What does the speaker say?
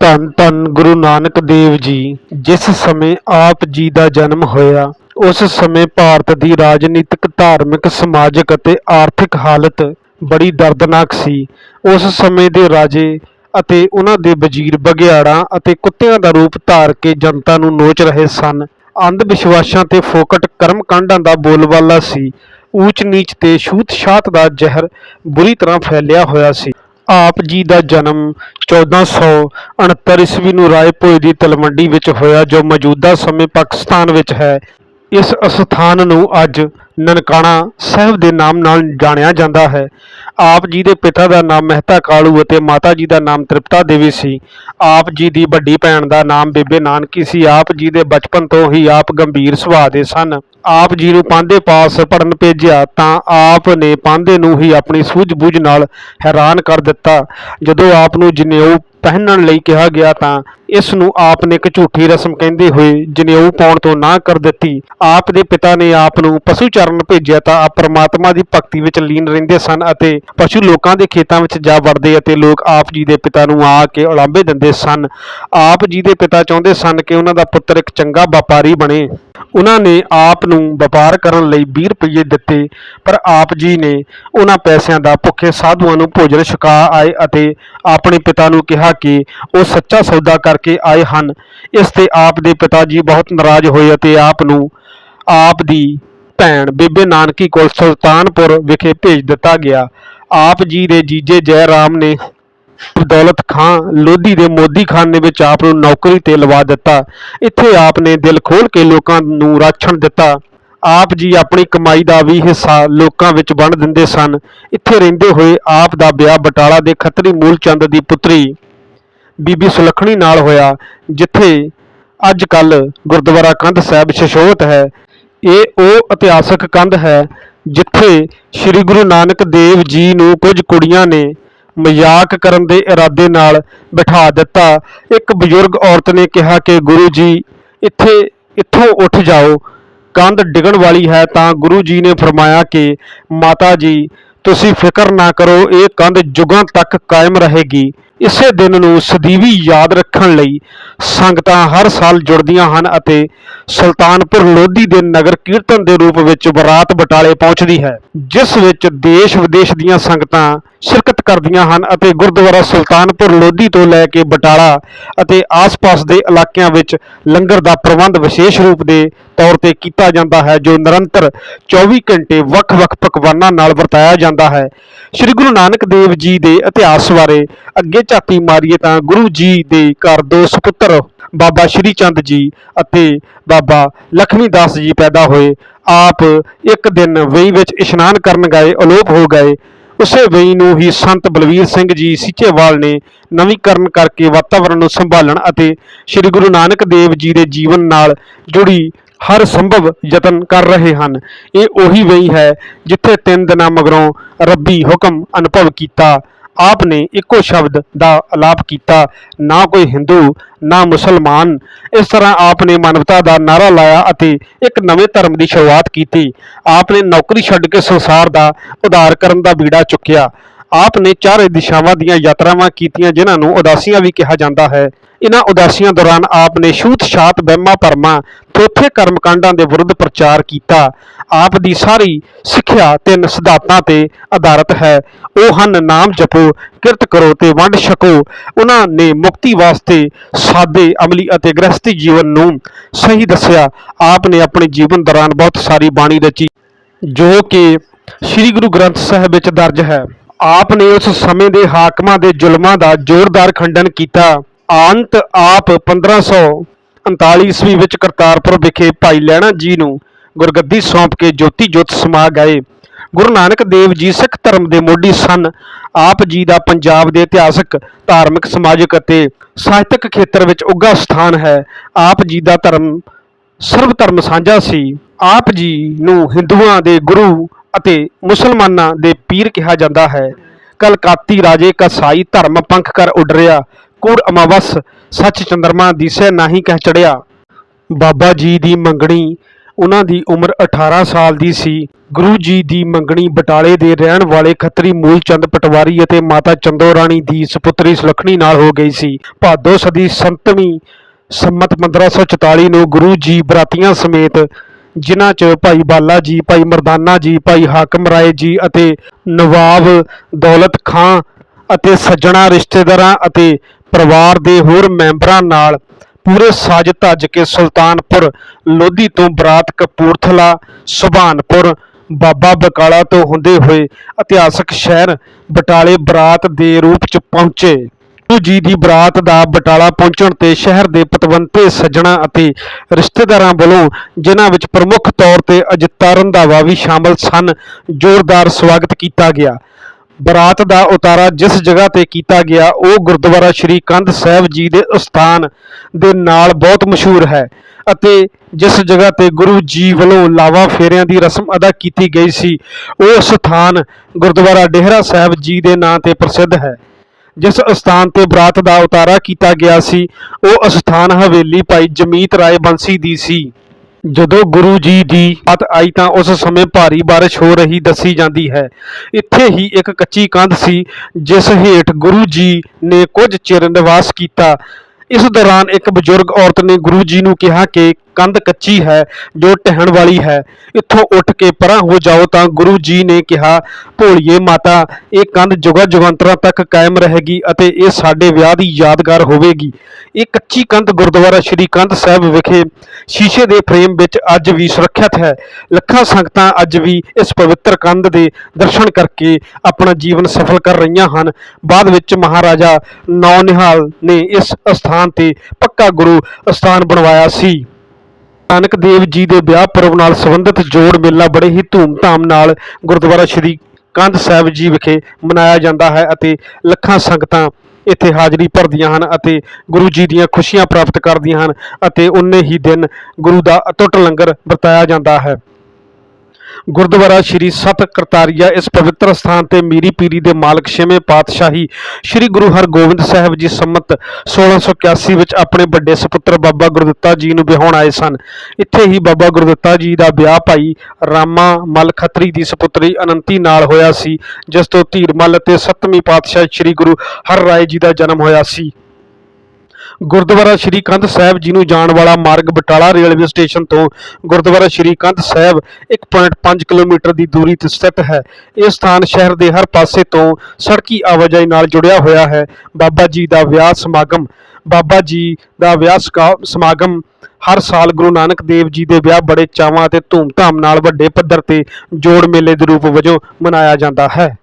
ਧੰਨ ਧੰਨ ਗੁਰੂ ਨਾਨਕ ਦੇਵ ਜੀ, ਜਿਸ ਸਮੇਂ ਆਪ ਜੀ ਦਾ ਜਨਮ ਹੋਇਆ, ਉਸ ਸਮੇਂ ਭਾਰਤ ਦੀ ਰਾਜਨੀਤਿਕ, ਧਾਰਮਿਕ, ਸਮਾਜਿਕ ਅਤੇ ਆਰਥਿਕ ਹਾਲਤ ਬੜੀ ਦਰਦਨਾਕ ਸੀ। ਉਸ ਸਮੇਂ ਦੇ ਰਾਜੇ ਅਤੇ ਉਹਨਾਂ ਦੇ ਵਜ਼ੀਰ ਬਘਿਆੜਾਂ ਅਤੇ ਕੁੱਤਿਆਂ ਦਾ ਰੂਪ ਧਾਰ ਕੇ ਜਨਤਾ ਨੂੰ ਨੋਚ ਰਹੇ ਸਨ। ਅੰਧ ਵਿਸ਼ਵਾਸਾਂ ਤੇ ਫੋਕਟ ਕਰਮ ਕਾਂਡਾਂ ਦਾ ਬੋਲਬਾਲਾ ਸੀ। ਊਚ ਨੀਚ ਤੇ ਛੂਤ ਛਾਤ ਦਾ ਜ਼ਹਿਰ ਬੁਰੀ ਤਰ੍ਹਾਂ ਫੈਲਿਆ ਹੋਇਆ ਸੀ। ਆਪ ਜੀ ਦਾ ਜਨਮ 1469 ਈਸਵੀ ਨੂੰ ਰਾਏ ਰਾਏਪੁਰ ਦੀ ਤਲਵੰਡੀ ਵਿੱਚ ਹੋਇਆ, ਜੋ ਮੌਜੂਦਾ ਸਮੇਂ ਪਾਕਿਸਤਾਨ ਵਿੱਚ ਹੈ। ਇਸ ਅਸਥਾਨ ਨੂੰ ਅੱਜ ਨਨਕਾਣਾ ਸਾਹਿਬ ਦੇ ਨਾਮ ਨਾਲ ਜਾਣਿਆ ਜਾਂਦਾ ਹੈ। ਆਪ ਜੀ ਦੇ ਪਿਤਾ ਦਾ ਨਾਮ ਮਹਿਤਾ ਕਾਲੂ ਅਤੇ ਮਾਤਾ ਜੀ ਦਾ ਨਾਮ ਤ੍ਰਿਪਤਾ ਦੇਵੀ ਸੀ। ਆਪ ਜੀ ਦੀ ਵੱਡੀ ਭੈਣ ਦਾ ਨਾਮ ਬੇਬੇ ਨਾਨਕੀ ਸੀ। ਆਪ ਜੀ ਦੇ ਬਚਪਨ ਤੋਂ ਹੀ ਆਪ ਗੰਭੀਰ ਸੁਭਾਅ ਦੇ ਸਨ। ਆਪ ਜੀ ਨੂੰ ਪਾਂਦੇ ਪਾਸ ਪੜਨ ਭੇਜਿਆ ਤਾਂ ਆਪ ਨੇ ਪਾਂਦੇ ਨੂੰ ਹੀ ਆਪਣੀ ਸੂਝ-ਬੂਝ ਨਾਲ ਹੈਰਾਨ ਕਰ ਦਿੱਤਾ। ਜਦੋਂ ਆਪ ਨੂੰ ਜਨੇਊ ਪਹਿਨਣ ਲਈ ਕਿਹਾ ਗਿਆ ਤਾਂ ਇਸ ਨੂੰ ਆਪ ਨੇ ਇੱਕ ਝੂਠੀ ਰਸਮ ਕਹਿੰਦੇ ਹੋਏ ਜਨੇਊ ਪਾਉਣ ਤੋਂ ਨਾ ਕਰ ਦਿੱਤੀ। ਆਪ ਦੇ ਪਿਤਾ ਨੇ ਆਪ ਨੂੰ ਪਸ਼ੂ ਚਰਨ ਭੇਜਿਆ ਤਾਂ ਆਪ ਪ੍ਰਮਾਤਮਾ ਦੀ ਭਗਤੀ ਵਿੱਚ ਲੀਨ ਰਹਿੰਦੇ ਸਨ ਅਤੇ ਪਸ਼ੂ ਲੋਕਾਂ ਦੇ ਖੇਤਾਂ ਵਿੱਚ ਜਾ ਵੜਦੇ ਅਤੇ ਲੋਕ ਆਪ ਜੀ ਦੇ ਪਿਤਾ ਨੂੰ ਆ ਕੇ ਉਲਾਂਭੇ ਦਿੰਦੇ ਸਨ। ਆਪ ਜੀ ਦੇ ਪਿਤਾ ਚਾਹੁੰਦੇ ਸਨ ਕਿ ਉਹਨਾਂ ਦਾ ਪੁੱਤਰ ਇੱਕ ਚੰਗਾ ਵਪਾਰੀ ਬਣੇ। ਉਹਨਾਂ ਨੇ ਆਪ ਨੂੰ ਵਪਾਰ ਕਰਨ ਲਈ 20 ਰੁਪਏ ਦਿੱਤੇ, ਪਰ ਆਪ ਜੀ ਨੇ ਉਹਨਾਂ ਪੈਸਿਆਂ ਦਾ ਭੁੱਖੇ ਸਾਧੂਆਂ ਨੂੰ ਭੋਜਨ ਛਕਾ ਆਏ ਅਤੇ ਆਪਣੇ ਪਿਤਾ ਨੂੰ ਕਿਹਾ ਕਿ ਉਹ ਸੱਚਾ ਸੌਦਾ ਕਰਕੇ ਆਏ ਹਨ। ਇਸ ਤੇ ਆਪ ਦੇ ਪਿਤਾ ਜੀ ਬਹੁਤ ਨਾਰਾਜ਼ ਹੋਏ ਅਤੇ ਆਪ ਨੂੰ ਆਪ ਦੀ ਭੈਣ ਬੇਬੇ ਨਾਨਕੀ ਕੋਲ ਸੁਲਤਾਨਪੁਰ ਵਿਖੇ ਭੇਜ ਦਿੱਤਾ ਗਿਆ। ਆਪ ਜੀ ਦੇ ਜੀਜੇ ਜੈ ਰਾਮ ਨੇ ਦੌਲਤ ਖਾਂ ਲੋਧੀ ਦੇ ਮੋਦੀ ਖਾਨੇ ਵਿੱਚ ਆਪ ਨੂੰ ਨੌਕਰੀ ਤੇ ਲਵਾ ਦਿੱਤਾ। ਇੱਥੇ ਆਪ ਨੇ ਦਿਲ ਖੋਲ ਕੇ ਲੋਕਾਂ ਨੂੰ ਰਾਛਣ ਦਿੱਤਾ। ਆਪ ਜੀ ਆਪਣੀ ਕਮਾਈ ਦਾ ਵੀ ਹਿੱਸਾ ਲੋਕਾਂ ਵਿੱਚ ਵੰਡ ਦਿੰਦੇ ਸਨ। ਇੱਥੇ ਰਹਿੰਦੇ ਹੋਏ ਆਪ ਦਾ ਵਿਆਹ ਬਟਾਲਾ ਦੇ ਖੱਤਰੀ ਮੂਲਚੰਦ ਦੀ ਪੁੱਤਰੀ ਬੀਬੀ ਸੁਲੱਖਣੀ ਨਾਲ ਹੋਇਆ, ਜਿੱਥੇ ਅੱਜ ਕੱਲ ਗੁਰਦੁਆਰਾ ਕੰਧ ਸਾਹਿਬ ਸ਼ਸ਼ੋਤ ਹੈ। ਇਹ ਉਹ ਇਤਿਹਾਸਕ ਕੰਧ ਹੈ, ਜਿੱਥੇ ਸ੍ਰੀ ਗੁਰੂ ਨਾਨਕ ਦੇਵ ਜੀ ਨੂੰ ਕੁਝ ਕੁੜੀਆਂ ਨੇ ਮਜ਼ਾਕ ਕਰਨ ਦੇ ਇਰਾਦੇ ਨਾਲ ਬਿਠਾ ਦਿੱਤਾ। ਇੱਕ ਬਜ਼ੁਰਗ ਔਰਤ ਨੇ ਕਿਹਾ ਕਿ, ਗੁਰੂ ਜੀ, ਇੱਥੇ, ਇੱਥੋਂ ਉੱਠ ਜਾਓ। ਕੰਧ ਡਿੱਗਣ ਵਾਲੀ ਹੈ ਤਾਂ ਗੁਰੂ ਜੀ ਨੇ ਫਰਮਾਇਆ ਕਿ, ਮਾਤਾ ਜੀ, ਤੁਸੀਂ ਫਿਕਰ ਨਾ ਕਰੋ, ਇਹ ਕੰਧ ਜੁਗਾਂ ਤੱਕ ਕਾਇਮ ਰਹੇਗੀ। ਇਸੇ ਦਿਨ ਨੂੰ ਸਦੀਵੀ ਯਾਦ ਰੱਖਣ ਲਈ ਸੰਗਤਾਂ ਹਰ ਸਾਲ ਜੁੜਦੀਆਂ ਹਨ ਅਤੇ ਸੁਲਤਾਨਪੁਰ ਲੋਧੀ ਦੇ ਨਗਰ ਕੀਰਤਨ ਦੇ ਰੂਪ ਵਿੱਚ ਬਰਾਤ ਬਟਾਲੇ ਪਹੁੰਚਦੀ ਹੈ, ਜਿਸ ਵਿੱਚ ਦੇਸ਼ ਵਿਦੇਸ਼ ਦੀਆਂ ਸੰਗਤਾਂ ਸ਼ਿਰਕਤ ਕਰਦੀਆਂ ਹਨ ਅਤੇ ਗੁਰਦੁਆਰਾ ਸੁਲਤਾਨਪੁਰ ਲੋਧੀ ਤੋਂ ਲੈ ਕੇ ਬਟਾਲਾ ਅਤੇ ਆਸ-ਪਾਸ ਦੇ ਇਲਾਕਿਆਂ ਵਿੱਚ ਲੰਗਰ ਦਾ ਪ੍ਰਬੰਧ ਵਿਸ਼ੇਸ਼ ਰੂਪ ਦੇ ਤੌਰ ਤੇ ਕੀਤਾ ਜਾਂਦਾ ਹੈ, ਜੋ ਨਿਰੰਤਰ 24 ਘੰਟੇ ਵੱਖ-ਵੱਖ ਪਕਵਾਨਾਂ ਨਾਲ ਵਰਤਾਇਆ ਜਾਂਦਾ ਹੈ। ਸ੍ਰੀ ਗੁਰੂ ਨਾਨਕ ਦੇਵ ਜੀ ਦੇ ਇਤਿਹਾਸ ਬਾਰੇ ਅੱਗੇ ਝਾਤੀ ਮਾਰੀਏ ਤਾਂ ਗੁਰੂ ਜੀ ਦੇ ਘਰ ਦੋ ਸੁਪੁੱਤਰ, ਬਾਬਾ ਸ਼੍ਰੀ ਚੰਦ ਜੀ ਅਤੇ ਬਾਬਾ ਲਖਮੀ ਦਾਸ ਜੀ ਪੈਦਾ ਹੋਏ। ਆਪ ਇੱਕ ਦਿਨ ਵੇਈ ਵਿੱਚ ਇਸ਼ਨਾਨ ਕਰਨ ਗਏ, ਅਲੋਪ ਹੋ ਗਏ। ਉਸੇ ਵਈ ਨੂੰ ਹੀ ਸੰਤ ਬਲਵੀਰ ਸਿੰਘ ਜੀ ਸੀਚੇਵਾਲ ਨੇ ਨਵੀਕਰਨ ਕਰਕੇ ਵਾਤਾਵਰਣ ਨੂੰ ਸੰਭਾਲਣ ਅਤੇ ਸ੍ਰੀ ਗੁਰੂ ਨਾਨਕ ਦੇਵ ਜੀ ਦੇ ਜੀਵਨ ਨਾਲ ਜੁੜੀ ਹਰ ਸੰਭਵ ਯਤਨ ਕਰ ਰਹੇ ਹਨ। ਇਹ ਉਹੀ ਵਈ ਹੈ ਜਿੱਥੇ ਤਿੰਨ ਦਿਨਾਂ ਮਗਰੋਂ ਰੱਬੀ ਹੁਕਮ ਅਨੁਭਵ ਕੀਤਾ ਆਪ ਨੇ ਇੱਕੋ ਸ਼ਬਦ ਦਾ ਆਲਾਪ ਕੀਤਾ, ਨਾ ਕੋਈ ਹਿੰਦੂ, ਨਾ ਮੁਸਲਮਾਨ। ਇਸ ਤਰ੍ਹਾਂ ਆਪ ਨੇ ਮਾਨਵਤਾ ਦਾ ਨਾਰਾ ਲਾਇਆ ਅਤੇ ਇੱਕ ਨਵੇਂ ਧਰਮ ਦੀ ਸ਼ੁਰੂਆਤ ਕੀਤੀ। ਆਪ ਨੇ ਨੌਕਰੀ ਛੱਡ ਕੇ ਸੰਸਾਰ ਦਾ ਉਧਾਰ ਕਰਨ ਦਾ ਬੀੜਾ ਚੁੱਕਿਆ। ਆਪ ਨੇ ਚਾਰੇ ਦਿਸ਼ਾਵਾਂ ਦੀਆਂ ਯਾਤਰਾਵਾਂ ਕੀਤੀਆਂ, ਜਿਨ੍ਹਾਂ ਨੂੰ ਉਦਾਸੀਆਂ ਵੀ ਕਿਹਾ ਜਾਂਦਾ ਹੈ। ਇਹਨਾਂ ਉਦਾਸੀਆਂ ਦੌਰਾਨ ਆਪ ਨੇ ਛੂਤ ਛਾਤ ਵਹਿਮਾਂ ਭਰਮਾਂ ਥੋਥੇ ਕਰਮਕਾਂਡਾਂ ਦੇ ਵਿਰੁੱਧ ਪ੍ਰਚਾਰ ਕੀਤਾ। ਆਪ ਦੀ ਸਾਰੀ ਸਿੱਖਿਆ ਤਿੰਨ ਸਿਧਾਂਤਾਂ ਤੇ ਆਧਾਰਿਤ ਹੈ। ਉਹ ਹਨ ਨਾਮ ਜਪੋ, ਕਿਰਤ ਕਰੋ ਤੇ ਵੰਡ ਛਕੋ। ਉਹਨਾਂ ਨੇ ਮੁਕਤੀ ਵਾਸਤੇ ਸਾਦੇ, ਅਮਲੀ ਅਤੇ ਗ੍ਰਸਤੀ ਜੀਵਨ ਨੂੰ ਸਹੀ ਦੱਸਿਆ। ਆਪ ਨੇ ਆਪਣੇ ਜੀਵਨ ਦੌਰਾਨ ਬਹੁਤ ਸਾਰੀ ਬਾਣੀ ਰਚੀ, ਜੋ ਕਿ ਸ੍ਰੀ ਗੁਰੂ ਗ੍ਰੰਥ ਸਾਹਿਬ ਵਿੱਚ ਦਰਜ ਹੈ। ਆਪ ਨੇ ਉਸ ਸਮੇਂ ਦੇ ਹਾਕਮਾਂ ਦੇ ਜ਼ੁਲਮਾਂ ਦਾ ਜ਼ੋਰਦਾਰ ਖੰਡਨ ਕੀਤਾ। ਅੰਤ ਆਪ 1539 ਈਸਵੀ ਵਿੱਚ ਕਰਤਾਰਪੁਰ ਵਿਖੇ ਭਾਈ ਲਹਿਣਾ ਜੀ ਨੂੰ ਗੁਰਗੱਦੀ ਸੌਂਪ ਕੇ ਜੋਤੀ ਜੋਤ ਸਮਾ ਗਏ। ਗੁਰੂ ਨਾਨਕ ਦੇਵ ਜੀ ਸਿੱਖ ਧਰਮ ਦੇ ਮੋਢੀ ਸਨ। ਆਪ ਜੀ ਦਾ ਪੰਜਾਬ ਦੇ ਇਤਿਹਾਸਕ, ਧਾਰਮਿਕ, ਸਮਾਜਿਕ ਅਤੇ ਸਾਹਿਤਕ ਖੇਤਰ ਵਿੱਚ ਉੱਘਾ ਸਥਾਨ ਹੈ। ਆਪ ਜੀ ਦਾ ਧਰਮ ਸਰਵ ਧਰਮ ਸਾਂਝਾ ਸੀ। ਆਪ ਜੀ ਨੂੰ ਹਿੰਦੂਆਂ ਦੇ ਗੁਰੂ ਅਤੇ ਮੁਸਲਮਾਨਾਂ ਦੇ ਪੀਰ ਕਿਹਾ ਜਾਂਦਾ ਹੈ। ਕਲਕਾਤੀ ਰਾਜੇ ਕਸਾਈ ਧਰਮ ਪੰਖ ਕਰ ਉਡਰਿਆ ਕੂੜ ਅਮਾਵਸ ਸੱਚ ਚੰਦਰਮਾ ਦਿਸੈ ਨਾਹੀ ਕਹਿ ਚੜਿਆ। ਬਾਬਾ ਜੀ ਦੀ ਮੰਗਣੀ ਉਹਨਾਂ ਦੀ ਉਮਰ 18 ਸਾਲ ਦੀ ਸੀ। ਗੁਰੂ ਜੀ ਦੀ ਮੰਗਣੀ ਬਟਾਲੇ ਦੇ ਰਹਿਣ ਵਾਲੇ ਖੱਤਰੀ ਮੂਲਚੰਦ ਪਟਵਾਰੀ ਅਤੇ ਮਾਤਾ ਚੰਦੋ ਰਾਣੀ ਦੀ ਸੁਪੁੱਤਰੀ ਸੁਲੱਖਣੀ ਨਾਲ ਹੋ ਗਈ ਸੀ। ਭਾਦੋ ਸਦੀ ਸੰਤਵੀਂ ਸੰਮਤ 1544 ਨੂੰ ਗੁਰੂ ਜੀ ਬਰਾਤੀਆਂ ਸਮੇਤ ਜਿਨ੍ਹਾਂ 'ਚ ਭਾਈ ਬਾਲਾ ਜੀ, ਭਾਈ ਮਰਦਾਨਾ ਜੀ, ਭਾਈ ਹਾਕਮ ਰਾਏ ਜੀ ਅਤੇ ਨਵਾਬ ਦੌਲਤ ਖਾਂ ਅਤੇ ਸੱਜਣਾ ਰਿਸ਼ਤੇਦਾਰਾਂ ਅਤੇ ਪਰਿਵਾਰ ਦੇ ਹੋਰ ਮੈਂਬਰਾਂ ਨਾਲ ਪੂਰੇ ਸਾਜ ਧੱਜ ਕੇ ਸੁਲਤਾਨਪੁਰ ਲੋਧੀ ਤੋਂ ਬਰਾਤ ਕਪੂਰਥਲਾ, ਸੁਭਾਨਪੁਰ, ਬਾਬਾ ਬਕਾਲਾ ਤੋਂ ਹੁੰਦੇ ਹੋਏ ਇਤਿਹਾਸਕ ਸ਼ਹਿਰ ਬਟਾਲੇ ਬਰਾਤ ਦੇ ਰੂਪ 'ਚ ਪਹੁੰਚੇ। ਗੁਰੂ ਜੀ ਦੀ ਬਰਾਤ ਦਾ ਬਟਾਲਾ ਪਹੁੰਚਣ ਤੇ ਸ਼ਹਿਰ ਦੇ ਪਤਵੰਤੇ, ਸੱਜਣਾ ਅਤੇ ਰਿਸ਼ਤੇਦਾਰਾਂ ਵੱਲੋਂ ਜਿਨ੍ਹਾਂ ਵਿੱਚ ਪ੍ਰਮੁੱਖ ਤੌਰ ਤੇ ਅਜਿੱਤਾ ਰੰਧਾਵਾ ਵੀ ਸ਼ਾਮਲ ਸਨ, ਜ਼ੋਰਦਾਰ ਸਵਾਗਤ ਕੀਤਾ ਗਿਆ। ਬਰਾਤ ਦਾ ਉਤਾਰਾ ਜਿਸ ਜਗ੍ਹਾ ਤੇ ਕੀਤਾ ਗਿਆ, ਉਹ ਗੁਰਦੁਆਰਾ ਸ਼੍ਰੀ ਕੰਧ ਸਾਹਿਬ ਜੀ ਦੇ ਅਸਥਾਨ ਦੇ ਨਾਲ ਬਹੁਤ ਮਸ਼ਹੂਰ ਹੈ ਅਤੇ ਜਿਸ ਜਗ੍ਹਾ ਤੇ ਗੁਰੂ ਜੀ ਵੱਲੋਂ ਲਾਵਾ ਫੇਰਿਆਂ ਦੀ ਰਸਮ ਅਦਾ ਕੀਤੀ ਗਈ ਸੀ, ਉਹ ਸਥਾਨ ਗੁਰਦੁਆਰਾ ਡੇਹਰਾ ਸਾਹਿਬ ਜੀ ਦੇ ਨਾਂ ਤੇ ਪ੍ਰਸਿੱਧ ਹੈ। ਜਿਸ ਅਸਥਾਨ ਤੇ ਬਰਾਤ ਦਾ ਉਤਾਰਾ ਕੀਤਾ ਗਿਆ ਸੀ, ਉਹ ਅਸਥਾਨ ਹਵੇਲੀ ਭਾਈ ਜਮੀਤ ਰਾਏ ਬੰਸੀ ਦੀ ਸੀ। ਜਦੋਂ ਗੁਰੂ ਜੀ ਦੀ ਪਤ ਆਈ ਤਾਂ ਉਸ ਸਮੇਂ ਭਾਰੀ ਬਾਰਿਸ਼ ਹੋ ਰਹੀ ਦੱਸੀ ਜਾਂਦੀ ਹੈ। ਇੱਥੇ ਹੀ ਇੱਕ ਕੱਚੀ ਕੰਧ ਸੀ, ਜਿਸ ਹੇਠ ਗੁਰੂ ਜੀ ਨੇ ਕੁਝ ਚਿਰ ਨਿਵਾਸ ਕੀਤਾ। ਇਸ ਦੌਰਾਨ ਇੱਕ ਬਜ਼ੁਰਗ ਔਰਤ ਨੇ ਗੁਰੂ ਜੀ ਨੂੰ ਕਿਹਾ ਕਿ ਕੰਧ ਕੱਚੀ ਹੈ, ਜੋ ਟਹਿਣ ਵਾਲੀ ਹੈ, ਇੱਥੋਂ ਉੱਠ ਕੇ ਪਰਾਂ ਹੋ ਜਾਓ ਤਾਂ ਗੁਰੂ ਜੀ ਨੇ ਕਿਹਾ, ਭੋਲੀਏ ਮਾਤਾ, ਇਹ ਕੰਧ ਜੁਗਾ ਜੁਗੰਤਰਾਂ ਤੱਕ ਕਾਇਮ ਰਹੇਗੀ ਅਤੇ ਇਹ ਸਾਡੇ ਵਿਆਹ ਦੀ ਯਾਦਗਾਰ ਹੋਵੇਗੀ। ਇਹ ਕੱਚੀ ਕੰਧ ਗੁਰਦੁਆਰਾ ਸ਼੍ਰੀ ਕੰਧ ਸਾਹਿਬ ਵਿਖੇ ਸ਼ੀਸ਼ੇ ਦੇ ਫਰੇਮ ਵਿੱਚ ਅੱਜ ਵੀ ਸੁਰੱਖਿਅਤ ਹੈ। ਲੱਖਾਂ ਸੰਗਤਾਂ ਅੱਜ ਵੀ ਇਸ ਪਵਿੱਤਰ ਕੰਧ ਦੇ ਦਰਸ਼ਨ ਕਰਕੇ ਆਪਣਾ ਜੀਵਨ ਸਫਲ ਕਰ ਰਹੀਆਂ ਹਨ। ਬਾਅਦ ਵਿੱਚ ਮਹਾਰਾਜਾ ਨੌ ਨਿਹਾਲ ਨੇ ਇਸ ਅਸਥਾਨ ਤੇ ਪੱਕਾ ਗੁਰੂ ਅਸਥਾਨ ਬਣਵਾਇਆ ਸੀ। ਨਾਨਕ ਦੇਵ ਜੀ ਦੇ ਵਿਆਹ ਪੁਰਬ ਨਾਲ ਸੰਬੰਧਿਤ ਜੋੜ ਮੇਲਾ ਬੜੇ ਹੀ ਧੂਮ-ਧਾਮ ਨਾਲ ਗੁਰਦੁਆਰਾ ਸ਼੍ਰੀ ਕੰਧ ਸਾਹਿਬ ਜੀ ਵਿਖੇ ਮਨਾਇਆ ਜਾਂਦਾ ਹੈ ਅਤੇ ਲੱਖਾਂ ਸੰਗਤਾਂ ਇੱਥੇ ਹਾਜ਼ਰੀ ਭਰਦੀਆਂ ਹਨ ਅਤੇ ਗੁਰੂ ਜੀ ਦੀਆਂ ਖੁਸ਼ੀਆਂ ਪ੍ਰਾਪਤ ਕਰਦੀਆਂ ਹਨ ਅਤੇ ਉਨੇ ਹੀ ਦਿਨ ਗੁਰੂ ਦਾ ਅਟੁੱਟ ਲੰਗਰ ਵਰਤਾਇਆ ਜਾਂਦਾ ਹੈ। ਗੁਰਦੁਆਰਾ ਸ਼੍ਰੀ ਸਤ ਕਰਤਾਰੀਆ, ਇਸ ਪਵਿੱਤਰ ਸਥਾਨ ਤੇ ਮੀਰੀ ਪੀਰੀ ਦੇ ਮਾਲਕ ਛੇਵੇਂ ਪਾਤਸ਼ਾਹੀ ਸ਼੍ਰੀ ਗੁਰੂ ਹਰਗੋਬਿੰਦ ਸਾਹਿਬ ਜੀ ਸੰਮਤ 1681 ਵਿੱਚ ਆਪਣੇ ਵੱਡੇ ਸੁਪੁੱਤਰ ਬਾਬਾ ਗੁਰਦਿੱਤਾ ਜੀ ਨੂੰ ਵਿਆਹੁਣ ਆਏ ਸਨ। ਇੱਥੇ ਹੀ ਬਾਬਾ ਗੁਰਦਿੱਤਾ ਜੀ ਦਾ ਵਿਆਹ ਭਾਈ ਰਾਮਾ ਮਲ ਖੱਤਰੀ ਦੀ ਸੁਪੁੱਤਰੀ ਅਨੰਤੀ ਨਾਲ ਹੋਇਆ ਸੀ, ਜਿਸ ਤੋਂ ਧੀਰ ਮਲ ਅਤੇ ਸੱਤਵੀਂ ਪਾਤਸ਼ਾਹ ਸ਼੍ਰੀ ਗੁਰੂ ਹਰ ਰਾਏ ਜੀ ਦਾ ਜਨਮ ਹੋਇਆ ਸੀ। ਗੁਰਦੁਆਰਾ ਸ਼੍ਰੀ ਕੰਧ ਸਾਹਿਬ ਜੀ ਨੂੰ ਜਾਣ ਵਾਲਾ ਮਾਰਗ ਬਟਾਲਾ ਰੇਲਵੇ ਸਟੇਸ਼ਨ ਤੋਂ ਗੁਰਦੁਆਰਾ ਸ਼੍ਰੀ ਕੰਧ ਸਾਹਿਬ 1.5 ਕਿਲੋਮੀਟਰ ਦੀ ਦੂਰੀ ਤੇ ਸਥਿਤ ਹੈ। ਇਹ ਸਥਾਨ ਸ਼ਹਿਰ ਦੇ ਹਰ ਪਾਸੇ ਤੋਂ ਸੜਕੀ ਆਵਾਜਾਈ ਨਾਲ ਜੁੜਿਆ ਹੋਇਆ ਹੈ। ਬਾਬਾ ਜੀ ਦਾ ਵਿਆਹ ਸਮਾਗਮ, ਬਾਬਾ ਜੀ ਦਾ ਵਿਆਹ ਸਕਾ- ਸਮਾਗਮ ਹਰ ਸਾਲ ਗੁਰੂ ਨਾਨਕ ਦੇਵ ਜੀ ਦੇ ਵਿਆਹ ਬੜੇ ਚਾਵਾਂ ਅਤੇ ਧੂਮਧਾਮ ਨਾਲ ਵੱਡੇ ਪੱਧਰ ਤੇ ਜੋੜ ਮੇਲੇ ਦੇ ਰੂਪ ਵਜੋਂ ਮਨਾਇਆ ਜਾਂਦਾ ਹੈ।